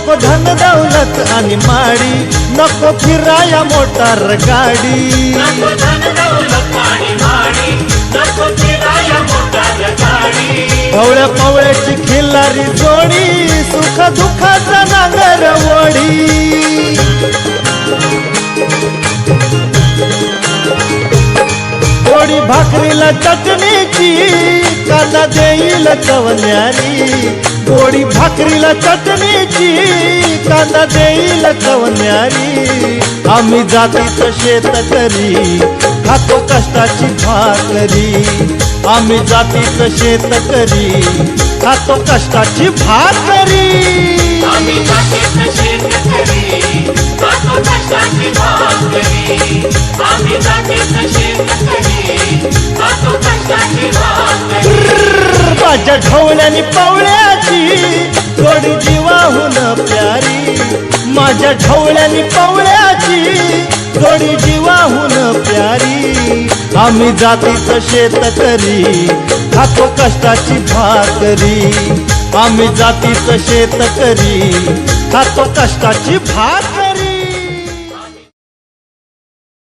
नको धन दौलत आणि माडी नको फिराया मोटार गाडी. नको धन दौलत आणि माडी नको फिराया मोटार गाडी. पवळ्या पवळ्याची खिल्लारी जोडी सुख दुःखाचा नांगर वडी गोडी भाकरीला चटणीची कांदा देईल कवन्यारी गोडी भाकरीला चटणीची कांदा देईल कवन्यारी आम्ही जातीचं शेतकरी खातो कष्टाची भाकरी. आम्ही जातीचं शेतकरी खातो कष्टाची भाकरी. आम्ही जातीचं खातो कष्टाची भाकरी. आम्ही जातीचं शेतकरी खातो कष्टाची भाकरी. माझ्या ढवळ्यानी पावळ्याची जोडी जीवाहून प्यारी. माझ्या ठवळ्यानी पवळ्याची थोडी जीवाहून प्यारी. आम्ही जातीचं शेतकरी खातो कष्टाची भाकरी आम्ही जातीचं शेतकरी खातो कष्टाची भाकरी